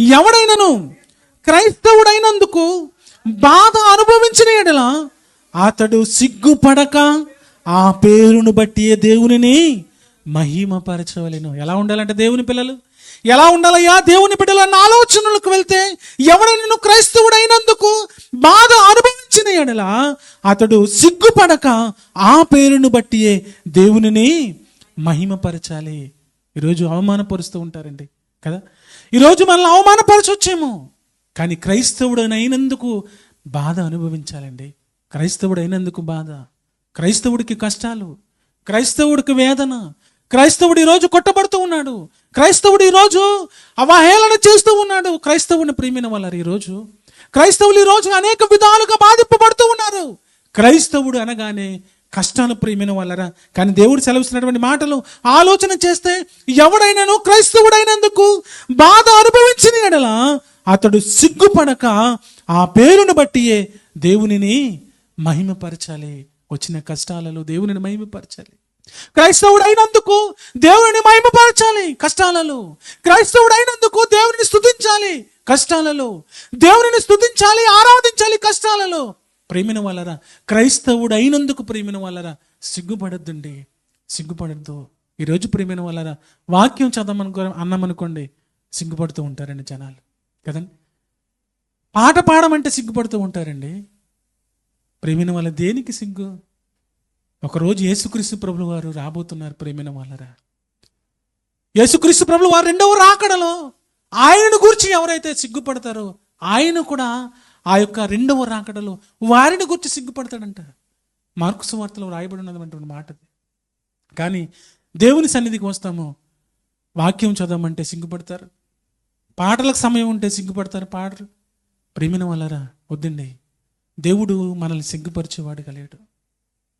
ఎవడైనను? క్రైస్తవుడైనందుకు బాధ అనుభవించిన ఎడల అతడు సిగ్గుపడక ఆ పేరును బట్టి దేవునిని మహిమపరచవలను. ఎలా ఉండాలంటే దేవుని పిల్లలు? ఎలా ఉండాలయ్యా దేవుని బిడ్డలు అన్న ఆలోచనలకు వెళ్తే ఎవడైనా క్రైస్తవుడైనందుకు బాధ అనుభవించిన ఎడల అతడు సిగ్గుపడక ఆ పేరును బట్టియే దేవునిని మహిమపరచాలి. ఈరోజు అవమానపరుస్తూ ఉంటారండి కదా? ఈరోజు మనల్ని అవమానపరచొచ్చేమో. కానీ క్రైస్తవుడు అయినందుకు బాధ అనుభవించాలండి. క్రైస్తవుడు అయినందుకు బాధ. క్రైస్తవుడికి కష్టాలు. క్రైస్తవుడికి వేదన. క్రైస్తవుడు ఈరోజు కొట్టబడుతూ ఉన్నాడు. క్రైస్తవుడు ఈరోజు అవహేళన చేస్తూ ఉన్నాడు. క్రైస్తవుని ప్రేమిన వాళ్ళరు ఈరోజు. క్రైస్తవులు ఈరోజు అనేక విధాలుగా బాధింపబడుతూ ఉన్నారు. క్రైస్తవుడు అనగానే కష్టాలు ప్రేమిన వాళ్ళరా కానీ దేవుడు సెలవుస్తున్నటువంటి మాటలు ఆలోచన చేస్తే ఎవడైనాను క్రైస్తవుడైనందుకు బాధ అనుభవించిన ఎడల అతడు సిగ్గుపడక ఆ పేరును బట్టియే దేవునిని మహిమపరచాలి. వచ్చిన కష్టాలలో దేవునిని మహిమపరచాలి. క్రైస్తవుడు అయినందుకు దేవుని మహిమపరచాలి కష్టాలలో. క్రైస్తవుడు అయినందుకు దేవుని స్థుతించాలి కష్టాలలో. దేవుని స్థుతించాలి ఆరాధించాలి కష్టాలలో. ప్రేమిన వాళ్ళరా? క్రైస్తవుడు అయినందుకు ప్రేమిన వాళ్ళరా? సిగ్గుపడద్దండి. సిగ్గుపడద్దు. ఈరోజు ప్రేమిన వాళ్ళరా? వాక్యం చదవమనుకో అన్నామనుకోండి సిగ్గుపడుతూ ఉంటారండి జనాలు. కదండి? పాట పాడమంటే సిగ్గుపడుతూ ఉంటారండి. ప్రేమిన వాళ్ళ దేనికి సిగ్గు? ఒకరోజు యేసుక్రీస్తు ప్రభులు వారు రాబోతున్నారు ప్రేమిన వాళ్ళరా? యేసుక్రీస్తు ప్రభులు వారు రెండవ రాకడలో ఆయనను గురించి ఎవరైతే సిగ్గుపడతారో ఆయన కూడా ఆ యొక్క రెండవ రాకడలో వారిని గురించి సిగ్గుపడతాడంట. మార్కుసు వార్తలో రాయబడి ఉన్నటువంటి మాటది కానీ దేవుని సన్నిధికి వస్తాము. వాక్యం చదవమంటే సిగ్గుపడతారు. పాటలకు సమయం ఉంటే సిగ్గుపడతారు పాడరు ప్రేమిన వాళ్ళరా వద్దండి. దేవుడు మనల్ని సిగ్గుపరిచేవాడు కలిగాడు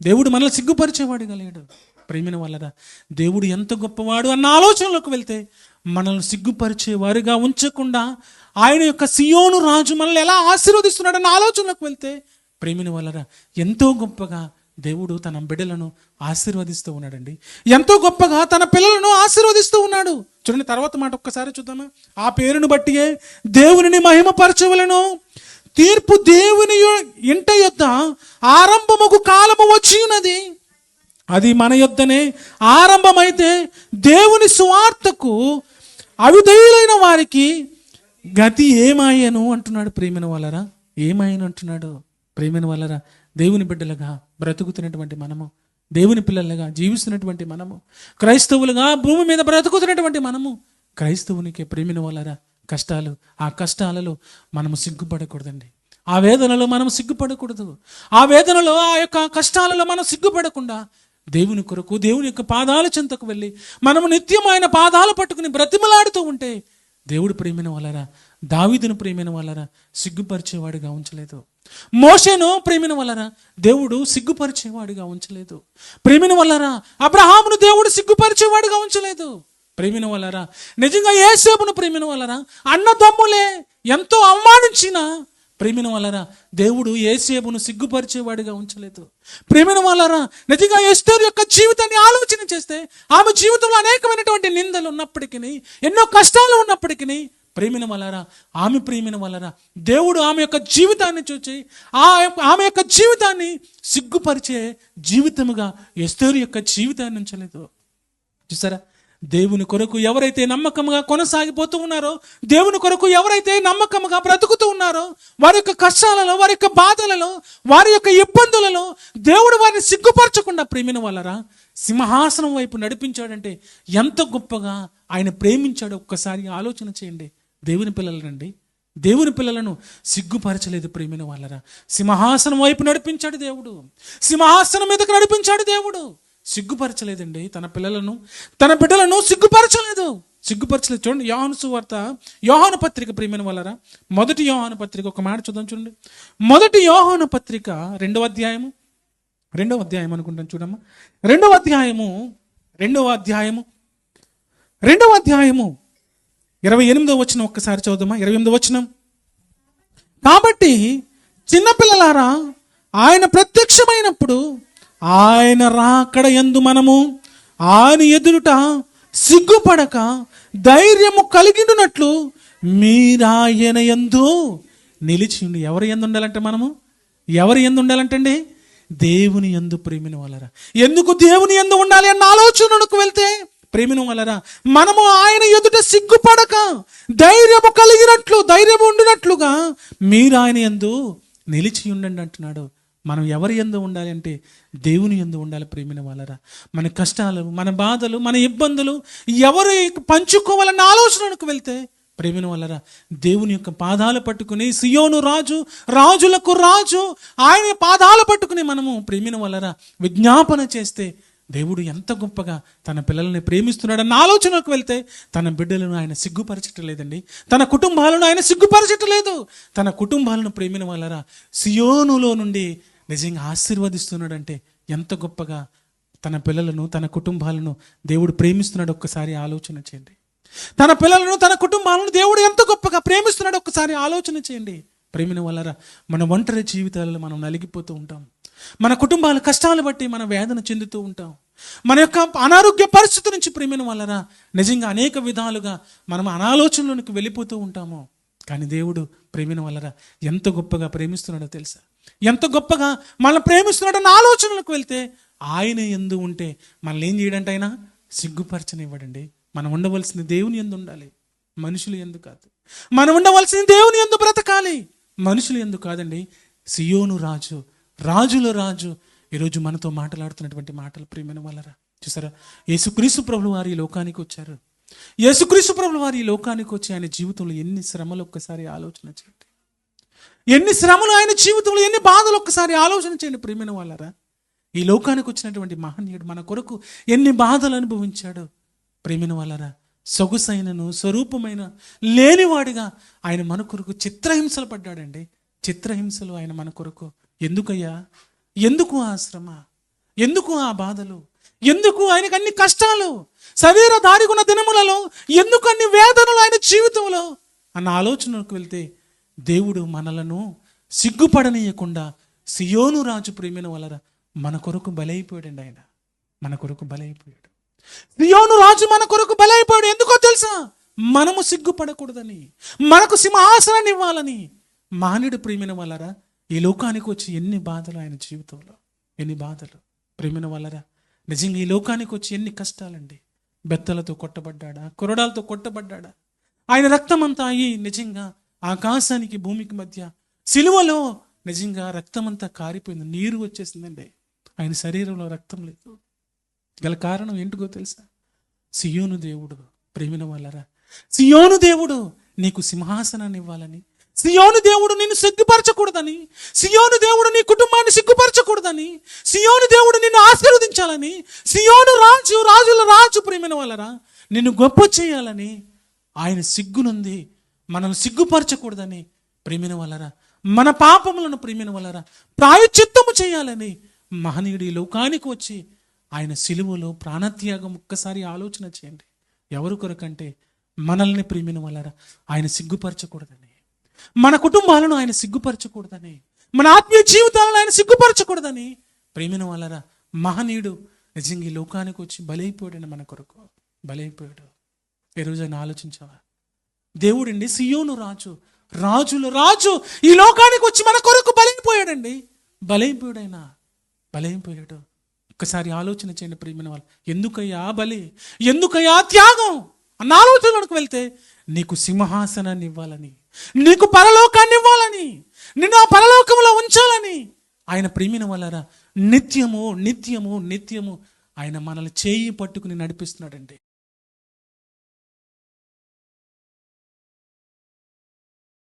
దేవుడు మనల్ని సిగ్గుపరిచేవాడు కలిగాడు ప్రేమిన వాళ్ళదా? దేవుడు ఎంత గొప్పవాడు అన్న ఆలోచనలోకి వెళ్తే మనల్ని సిగ్గుపరిచేవారుగా ఉంచకుండా ఆయన యొక్క సియోను రాజు మనల్ని ఎలా ఆశీర్వదిస్తున్నాడన్న ఆలోచనలోకి వెళ్తే ప్రేమిన వాళ్ళరా ఎంతో గొప్పగా దేవుడు తన బిడ్డలను ఆశీర్వదిస్తూ ఉన్నాడండి. ఎంతో గొప్పగా తన పిల్లలను ఆశీర్వదిస్తూ ఉన్నాడు. చూడండి తర్వాత మాట ఒక్కసారి చూద్దామా? ఆ పేరును బట్టియే దేవునిని మహిమపరచవలను. తీర్పు దేవుని ఇంట యొద్ద ఆరంభముకు కాలము వచ్చి ఉన్నది. అది మన యొద్దనే ఆరంభమైతే దేవుని సువార్తకు అవిధేయులైన వారికి గతి ఏమాయను అంటున్నాడు ప్రేమిన వాళ్ళరా? ఏమాయను అంటున్నాడు ప్రేమిన వాళ్ళరా? దేవుని బిడ్డలుగా బ్రతుకుతున్నటువంటి మనము దేవుని పిల్లలుగా జీవిస్తున్నటువంటి మనము క్రైస్తవులుగా భూమి మీద బ్రతుకుతున్నటువంటి మనము క్రైస్తవునికి ప్రేమిన వాళ్ళరా? కష్టాలు ఆ కష్టాలలో మనము సిగ్గుపడకూడదండి. ఆ వేదనలో మనం సిగ్గుపడకూడదు. ఆ వేదనలో ఆ యొక్క కష్టాలలో మనం సిగ్గుపడకుండా దేవుని కొరకు దేవుని యొక్క పాదాల చెంతకు వెళ్ళి మనము నిత్యం ఆయన పాదాలు పట్టుకుని బ్రతిమలాడుతూ ఉంటే దేవుడు ప్రేమిన వాళ్ళరా? దావిదును ప్రేమిన వాళ్ళరా? సిగ్గుపరిచేవాడిగా ఉంచలేదు. మోషేను ప్రేమిన వల్లరా దేవుడు సిగ్గుపరిచేవాడిగా ఉంచలేదు. ప్రేమిన వల్లరా అబ్రహామును దేవుడు సిగ్గుపరిచేవాడిగా ఉంచలేదు. ప్రేమిన వల్లరా నిజంగా ఏసేపును ప్రేమిన వల్లరా అన్నదమ్ములే ఎంతో అవమానించినా ప్రేమిన వాళ్ళరా దేవుడు ఏసేపును సిగ్గుపరిచేవాడిగా ఉంచలేదు. ప్రేమిన వల్లరా నిజంగా ఎస్టోర్ యొక్క జీవితాన్ని ఆలోచన చేస్తే ఆమె జీవితంలో అనేకమైనటువంటి నిందలు ఉన్నప్పటికీ ఎన్నో కష్టాలు ఉన్నప్పటికీ ప్రేమిన వలరా ఆమె ప్రేమిన వలరా దేవుడు ఆమె యొక్క జీవితాన్ని చూచి ఆ ఆమె యొక్క జీవితాన్ని సిగ్గుపరిచే జీవితముగా ఎస్తేరు యొక్క జీవితాన్ని ఉంచలేదు. చూసారా? దేవుని కొరకు ఎవరైతే నమ్మకంగా కొనసాగిపోతూ ఉన్నారో దేవుని కొరకు ఎవరైతే నమ్మకంగా బ్రతుకుతూ ఉన్నారో వారి యొక్క కష్టాలలో వారి యొక్క బాధలలో వారి యొక్క ఇబ్బందులలో దేవుడు వారిని సిగ్గుపరచకుండా ప్రేమిన వాళ్ళరా? సింహాసనం వైపు నడిపించాడంటే ఎంత గొప్పగా ఆయన ప్రేమించాడు ఒక్కసారి ఆలోచన చేయండి. దేవుని పిల్లలనండి దేవుని పిల్లలను సిగ్గుపరచలేదు ప్రేమిన వాళ్ళరా? సింహాసనం వైపు నడిపించాడు దేవుడు. సింహాసనం మీదకు నడిపించాడు దేవుడు. సిగ్గుపరచలేదండి తన పిల్లలను. తన బిడ్డలను సిగ్గుపరచలేదు. సిగ్గుపరచలేదు. చూడండి యోహాను సువార్త యోహాను పత్రిక ప్రియమైన వాళ్ళరా మొదటి యోహాను పత్రిక ఒక మాట చూద్దాం చూడండి. మొదటి యోహాను పత్రిక రెండవ అధ్యాయము రెండవ అధ్యాయం అనుకుంటాను చూడమ్మా. రెండవ అధ్యాయము రెండవ అధ్యాయము రెండవ అధ్యాయము ఇరవై ఎనిమిదో వచ్చిన ఒక్కసారి చదువుదామా? ఇరవై ఎనిమిదో వచనం. కాబట్టి చిన్నపిల్లలారా ఆయన ప్రత్యక్షమైనప్పుడు ఆయన రాకడ ఎందు మనము ఆయన ఎదురుట సిగ్గుపడక ధైర్యము కలిగినట్లు మీరాయన ఎందు నిలిచి ఉండి ఎవరి ఎందు ఉండాలంటే మనము? ఎవరి ఎందు ఉండాలంటండి? దేవుని ఎందు ప్రేమిన వాళ్ళరా. ఎందుకు దేవుని ఎందు ఉండాలి అన్న ఆలోచనకు వెళ్తే ప్రేమిన వాళ్ళరా? మనము ఆయన ఎదుట సిగ్గుపడక ధైర్యము కలిగినట్లు ధైర్యము ఉండినట్లుగా మీరు ఆయన ఎందు నిలిచి ఉండండి అంటున్నాడు. మనం ఎవరి ఎందు ఉండాలి అంటే దేవుని ఎందు ఉండాలి ప్రేమిన వాళ్ళరా? మన కష్టాలు మన బాధలు మన ఇబ్బందులు ఎవరు పంచుకోవాలన్న ఆలోచనకు వెళ్తే ప్రేమిన వాళ్ళరా? దేవుని యొక్క పాదాలు పట్టుకుని సియోను రాజు రాజులకు రాజు ఆయన పాదాలు పట్టుకుని మనము ప్రేమిన వాళ్ళరా? విజ్ఞాపన చేస్తే దేవుడు ఎంత గొప్పగా తన పిల్లల్ని ప్రేమిస్తున్నాడన్న ఆలోచనకు వెళ్తే తన బిడ్డలను ఆయన సిగ్గుపరచటం లేదండి తన కుటుంబాలను ఆయన సిగ్గుపరచట్లేదు. తన కుటుంబాలను ప్రేమిన వాళ్ళరా? సియోనులో నుండి నిజంగా ఆశీర్వదిస్తున్నాడంటే ఎంత గొప్పగా తన పిల్లలను తన కుటుంబాలను దేవుడు ప్రేమిస్తున్నాడు ఒక్కసారి ఆలోచన చేయండి. తన పిల్లలను తన కుటుంబాలను దేవుడు ఎంత గొప్పగా ప్రేమిస్తున్నాడు ఒక్కసారి ఆలోచన చేయండి. ప్రేమిన వల్లరా మన ఒంటరి జీవితాలలో మనం నలిగిపోతూ ఉంటాం. మన కుటుంబాల కష్టాలు బట్టి మన వేదన చెందుతూ ఉంటాం. మన యొక్క అనారోగ్య పరిస్థితి నుంచి ప్రేమిన వల్లరా నిజంగా అనేక విధాలుగా మనం అనాలోచనలోనికి వెళ్ళిపోతూ ఉంటాము. కానీ దేవుడు ప్రేమిన వల్లరా ఎంత గొప్పగా ప్రేమిస్తున్నాడో తెలుసా? ఎంత గొప్పగా మనల్ని ప్రేమిస్తున్నాడన్న ఆలోచనలకు వెళ్తే ఆయన ఎందు ఉంటే మనల్ని ఏం చేయడంటే ఆయన? సిగ్గుపరచనివ్వడండి. మనం ఉండవలసింది దేవుని ఎందు ఉండాలి. మనుషులు ఎందు కాదు. మనం ఉండవలసింది దేవుని ఎందు బ్రతకాలి. మనుషులు ఎందు కాదండి సియోను రాజు రాజుల రాజు. ఈరోజు మనతో మాట్లాడుతున్నటువంటి మాటలు ప్రియమైన వాళ్ళరా చూసారా? యేసుక్రీస్తు ప్రభులు వారు ఈ లోకానికి వచ్చారు. యేసుక్రీస్తు ప్రభులు వారు ఈ లోకానికి వచ్చి ఆయన జీవితంలో ఎన్ని శ్రమలు ఒక్కసారి ఆలోచన చేయండి. ఎన్ని శ్రమలు ఆయన జీవితంలో ఎన్ని బాధలు ఒక్కసారి ఆలోచన చేయండి ప్రియమైన వాళ్ళరా. ఈ లోకానికి వచ్చినటువంటి మహనీయుడు మన కొరకు ఎన్ని బాధలు అనుభవించాడు ప్రేమిన వాళ్ళరా. సొగుసైనను స్వరూపమైన లేనివాడిగా ఆయన మన కొరకు చిత్రహింసలు పడ్డాడండి. చిత్రహింసలు ఆయన మన కొరకు. ఎందుకయ్యా? ఎందుకు ఆ శ్రమ? ఎందుకు ఆ బాధలు? ఎందుకు ఆయనకు అన్ని కష్టాలు? శరీర దారికున్న దినములలో ఎందుకు అన్ని వేదనలు ఆయన జీవితంలో? అన్న ఆలోచనకు వెళ్తే దేవుడు మనలను సిగ్గుపడనీయకుండా సియోను రాజు ప్రేమిన వలన మన కొరకు బలైపోయాడండి ఆయన. మన కొరకు బలైపోయాడు. సియోను రాజు మన కొరకు బలైపోయాడు. ఎందుకో తెలుసా? మనము సిగ్గుపడకూడదని మనకు సింహాసనాన్ని ఇవ్వాలని మానుడు ప్రేమిన వలరా ఈ లోకానికి వచ్చి ఎన్ని బాధలు ఆయన జీవితంలో ఎన్ని బాధలు. ప్రేమిన వలరా నిజంగా ఈ లోకానికి వచ్చి ఎన్ని కష్టాలండి. బెత్తలతో కొట్టబడ్డాడా? కొరడాలతో కొట్టబడ్డాడా? ఆయన రక్తమంతా అయి నిజంగా ఆకాశానికి భూమికి మధ్య సిలువలో నిజంగా రక్తమంతా కారిపోయింది. నీరు వచ్చేసిందండి. ఆయన శరీరంలో రక్తం లేదు. గల కారణం ఏంటిగో తెలుసా? సియోను దేవుడు ప్రేమిన వాళ్ళరా. సియోను దేవుడు నీకు సింహాసనాన్ని ఇవ్వాలని సియోను దేవుడు నిన్ను సిగ్గుపరచకూడదని సియోను దేవుడు నీ కుటుంబాన్ని సిగ్గుపరచకూడదని సియోను దేవుడు నిన్ను ఆశీర్వదించాలని సియోను రాజు రాజుల రాజు ప్రేమిన వాళ్ళరా నిన్ను గొప్ప చేయాలని ఆయన సిగ్గునుంది. మనల్ని సిగ్గుపరచకూడదని ప్రేమిన వలరా మన పాపములను ప్రేమిన వలరా ప్రాయచిత్తము చేయాలని మహనీయుడు ఈ లోకానికి వచ్చి ఆయన సిలువలో ప్రాణత్యాగం ఒక్కసారి ఆలోచన చేయండి. ఎవరు కొరకంటే మనల్ని ప్రేమిన వలరా ఆయన సిగ్గుపరచకూడదని. మన కుటుంబాలను ఆయన సిగ్గుపరచకూడదని. మన ఆత్మీయ జీవితాలను ఆయన సిగ్గుపరచకూడదని ప్రేమిన వలరా మహనీయుడు నిజంగా ఈ లోకానికి వచ్చి బలైపోయాడు మన కొరకు. బలైపోయాడు. ఏ రోజు ఆయన ఆలోచించావా? దేవుడండి సియోను రాజు. రాజులు రాజు! ఈ లోకానికి వచ్చి మన కొరకు బలైపోయాడండి. బలైపోయాడైనా? బలైపోయాడు ఒక్కసారి ఆలోచన చేయండి ప్రియమైన వాళ్ళు. ఎందుకయ్యా బలి? ఎందుకయ్యా త్యాగం? అన్న ఆలోచనలకు వెళ్తే నీకు సింహాసనాన్ని ఇవ్వాలని నీకు పరలోకాన్ని ఇవ్వాలని నిన్ను ఆ పరలోకంలో ఉంచాలని ఆయన ప్రేమిన వల్లరా నిత్యము నిత్యము నిత్యము ఆయన మనల్ని చేయి పట్టుకుని నడిపిస్తున్నాడండి.